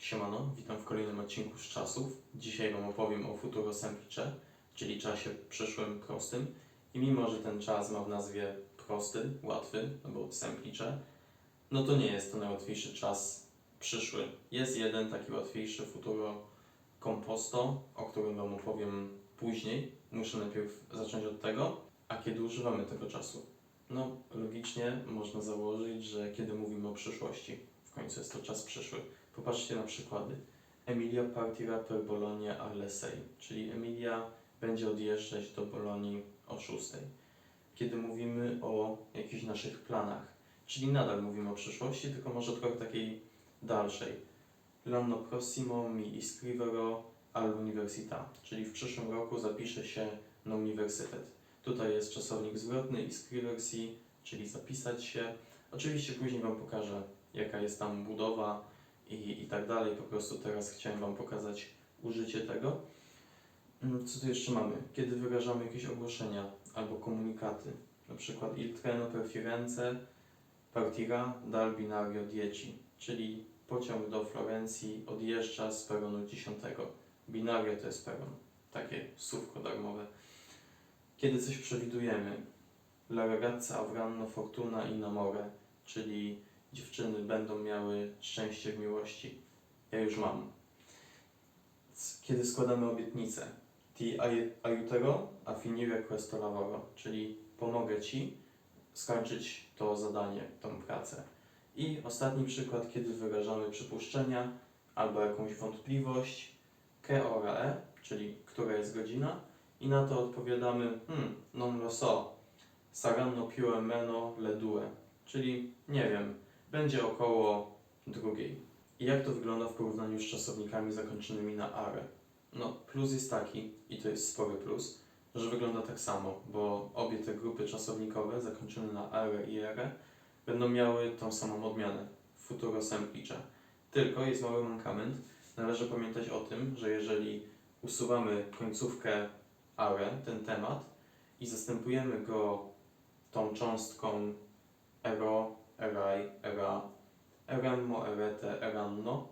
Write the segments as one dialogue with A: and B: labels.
A: Siemano, witam w kolejnym odcinku z czasów. Dzisiaj Wam opowiem o futuro semplice, czyli czasie przyszłym prostym. I mimo, że ten czas ma w nazwie prosty, łatwy, albo semplice, no to nie jest to najłatwiejszy czas przyszły. Jest jeden taki łatwiejszy futuro composto, o którym Wam opowiem później. Muszę najpierw zacząć od tego, a kiedy używamy tego czasu. No, logicznie można założyć, że kiedy mówimy o przyszłości, w końcu jest to czas przyszły. Popatrzcie na przykłady. Emilia partirà per Bologna alle 6, czyli Emilia będzie odjeżdżać do Bolonii o 6. Kiedy mówimy o jakichś naszych planach, czyli nadal mówimy o przyszłości, tylko może trochę takiej dalszej. L'anno prossimo mi iscriverò all'università, czyli w przyszłym roku zapiszę się na uniwersytet. Tutaj jest czasownik zwrotny iscriversi, czyli zapisać się. Oczywiście później Wam pokażę, jaka jest tam budowa i, i tak dalej. Po prostu teraz chciałem Wam pokazać użycie tego. Mm, Co tu jeszcze mamy? Kiedy wyrażamy jakieś ogłoszenia albo komunikaty, na przykład il treno per Firenze partirà dal binario 10, czyli pociąg do Florencji odjeżdża z peronu 10. Binario to jest peron, takie słówko darmowe. Kiedy coś przewidujemy, la ragazza avranno fortuna in amore, czyli dziewczyny będą miały szczęście w miłości. Ja już mam. Kiedy składamy obietnicę, ti ai- aiuterò a finire questo lavoro, czyli pomogę Ci skończyć to zadanie, tą pracę. I ostatni przykład, kiedy wyrażamy przypuszczenia albo jakąś wątpliwość, che ora è, czyli która jest godzina, i na to odpowiadamy, hmm, non lo so, saranno più o meno le due, czyli nie wiem, będzie około drugiej. I jak to wygląda w porównaniu z czasownikami zakończonymi na are? No, plus jest taki, i to jest spory plus, że wygląda tak samo, bo obie te grupy czasownikowe zakończone na are i ere będą miały tą samą odmianę futuro semplice. Tylko jest mały mankament. Należy pamiętać o tym, że jeżeli usuwamy końcówkę are, ten temat, i zastępujemy go tą cząstką ero, erai, era, eremmo, erete, eranno,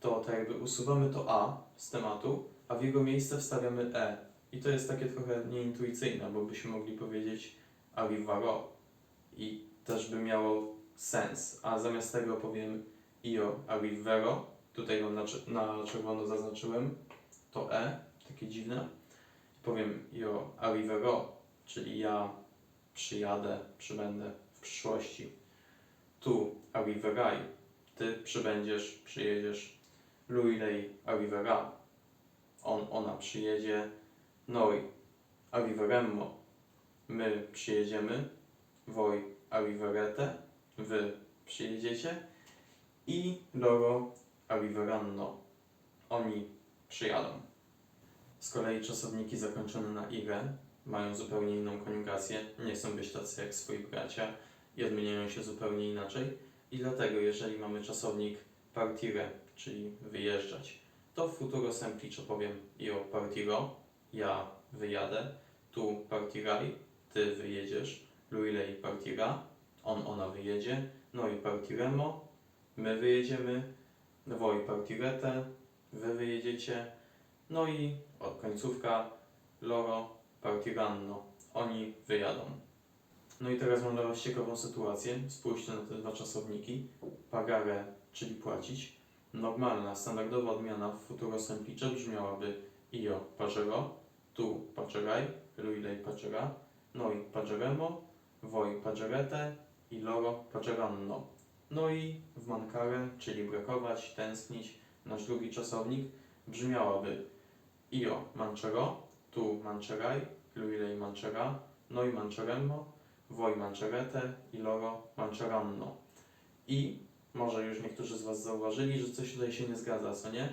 A: to tak jakby usuwamy to a z tematu, a w jego miejsce wstawiamy e. I to jest takie trochę nieintuicyjne, bo byśmy mogli powiedzieć arrivaro. I też by miało sens, a zamiast tego powiem io arrivero, tutaj mam na, na czerwono zaznaczyłem. To e, takie dziwne, powiem io arrivero, czyli ja przyjadę, przybędę w przyszłości. Tu arriverai, ty przybędziesz, przyjedziesz. Lui lei arriverà, on, ona przyjedzie. Noi arriveremmo, my przyjedziemy. Voi arriverete, wy przyjedziecie. I loro arriveranno, oni przyjadą. Z kolei czasowniki zakończone na ire mają zupełnie inną koniugację, nie chcą być tacy jak swoi bracia i odmieniają się zupełnie inaczej. I dlatego, jeżeli mamy czasownik partire, czyli wyjeżdżać, to w futuro semplice powiem io partiro, ja wyjadę, tu partirai, ty wyjedziesz, lui lei partirà, on, ona wyjedzie, noi partiremo, my wyjedziemy, voi partirete, wy wyjedziecie, no i od końcówka loro partiranno, oni wyjadą. No i teraz mam dla Was ciekawą sytuację. Spójrzcie na te dwa czasowniki. Pagare, czyli płacić. Normalna, standardowa odmiana w futuro semplice brzmiałaby io pagero, tu pagerai, lui lei pagera, noi pageremo, voi pagerete i loro pageranno. No i w mancare, czyli brakować, tęsknić, nasz drugi czasownik brzmiałaby io mancerò, tu mancerai, lui lei mancerà, noi manceremmo, voi mancerete i loro manceranno. I może już niektórzy z Was zauważyli, że coś tutaj się nie zgadza, co nie?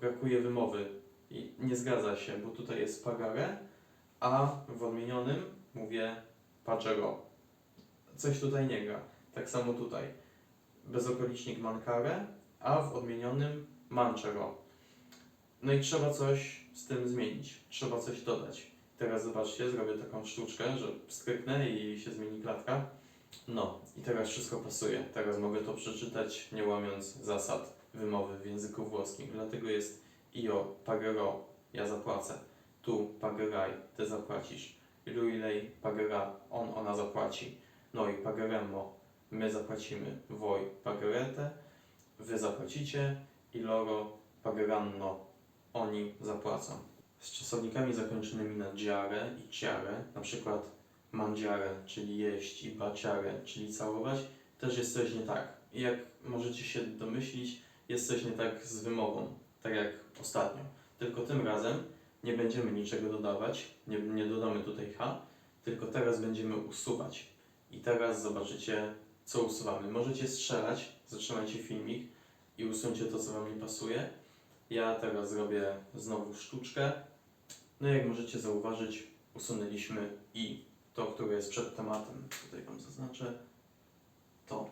A: Brakuje wymowy i nie zgadza się, bo tutaj jest pagare, a w odmienionym mówię pagero. Coś tutaj nie gra. Tak samo tutaj. Bezokolicznik mancare, a w odmienionym mancero. No i trzeba coś z tym zmienić. Trzeba coś dodać. Teraz zobaczcie, zrobię taką sztuczkę, że stryknę i się zmieni klatka. No i teraz wszystko pasuje. Teraz mogę to przeczytać, nie łamiąc zasad wymowy w języku włoskim. Dlatego jest io pagherò, ja zapłacę. Tu pagherai, ty zapłacisz. Lui lei pagherà, on, ona zapłaci. Noi pagheremmo, my zapłacimy. Voi pagherete, wy zapłacicie. I loro pagheranno, oni zapłacą. Z czasownikami zakończonymi na dziarę i ciarę, na przykład mangiare, czyli jeść i baciare, czyli całować, też jest coś nie tak. I jak możecie się domyślić, jest coś nie tak z wymową, tak jak ostatnio. Tylko tym razem nie będziemy niczego dodawać, nie, nie dodamy tutaj H, tylko teraz będziemy usuwać. I teraz zobaczycie, co usuwamy. Możecie strzelać, zatrzymajcie filmik i usuńcie to, co Wam nie pasuje. Ja teraz zrobię znowu sztuczkę. No jak możecie zauważyć, usunęliśmy i to, które jest przed tematem. Tutaj Wam zaznaczę to.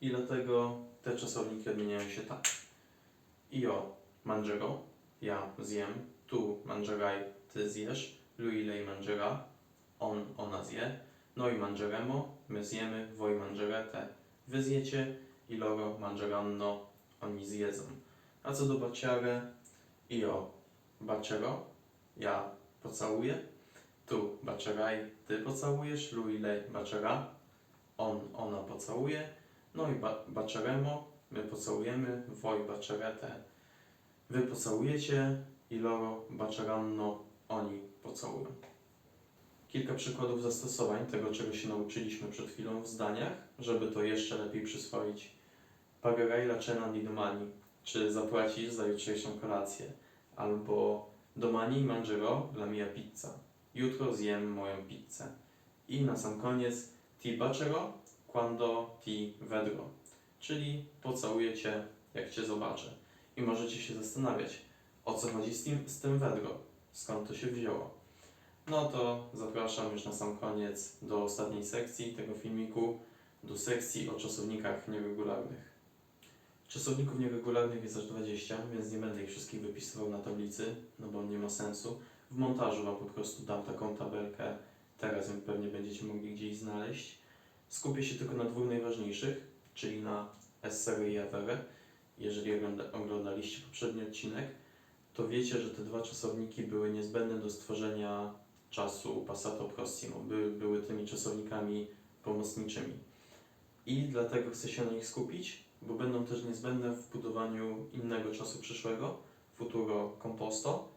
A: I dlatego te czasowniki odmieniają się tak. Io mangerò, ja zjem. Tu mangerai, ty zjesz. Lui lei mangerà, on, ona zje. Noi mangeremo, my zjemy. Voi mangerete, wy zjecie. I loro mangeranno, oni zjedzą. A co do baciare, io bacerò, ja pocałuję. Tu bacerai, ty pocałujesz. Lui lei bacerà, on, ona pocałuje. No i ba- baceremo, my pocałujemy. Voi bacerete, wy pocałujecie. I loro baceranno, oni pocałują. Kilka przykładów zastosowań tego, czego się nauczyliśmy przed chwilą w zdaniach, żeby to jeszcze lepiej przyswoić. Pagherai la cena di domani, czy zapłacisz za jutrzejszą kolację, albo domani mangerò la mia pizza, jutro zjem moją pizzę. I na sam koniec ti bacerò quando ti vedrò, czyli pocałuję cię, jak cię zobaczę. I możecie się zastanawiać, o co chodzi z tym, z tym vedrò, skąd to się wzięło. No to zapraszam już na sam koniec do ostatniej sekcji tego filmiku, do sekcji o czasownikach nieregularnych. Czasowników nieregularnych jest aż 20, więc nie będę ich wszystkich wypisywał na tablicy, no bo nie ma sensu. W montażu Wam po prostu dam taką tabelkę, teraz ją pewnie będziecie mogli gdzieś znaleźć. Skupię się tylko na dwóch najważniejszych, czyli na essere i avere. Jeżeli ogląda, oglądaliście poprzedni odcinek, to wiecie, że te dwa czasowniki były niezbędne do stworzenia czasu passato prossimo. By, były tymi czasownikami pomocniczymi. I dlatego chcę się na nich skupić, bo będą też niezbędne w budowaniu innego czasu przyszłego, futuro composto.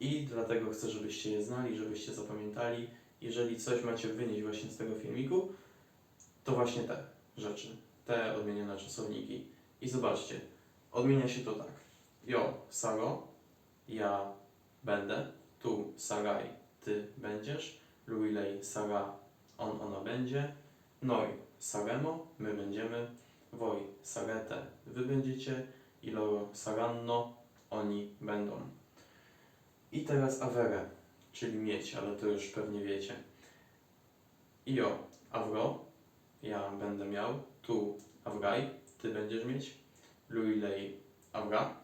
A: I dlatego chcę, żebyście je znali, żebyście zapamiętali. Jeżeli coś macie wynieść właśnie z tego filmiku, to właśnie te rzeczy, te odmienione czasowniki. I zobaczcie, odmienia się to tak. Jo, saro, ja będę, tu sarai, ty będziesz, lui lei sara, on, ona będzie, noi saremo, my będziemy, voi sarete, wy będziecie i loro saranno, oni będą. I teraz avere, czyli mieć, ale to już pewnie wiecie. Io avrò, ja będę miał, tu avrai, ty będziesz mieć, lui lei avrà,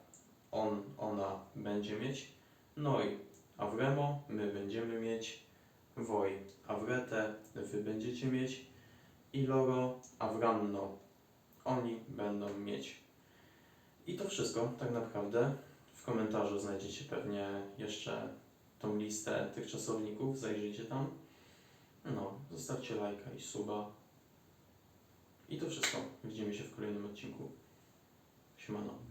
A: on, ona będzie mieć, noi avremo, my będziemy mieć, voi avrete, wy będziecie mieć i loro avranno, oni będą mieć. I to wszystko tak naprawdę. W komentarzu znajdziecie pewnie jeszcze tą listę tych czasowników, zajrzyjcie tam. No, zostawcie lajka i suba. I to wszystko. Widzimy się w kolejnym odcinku. Siemano.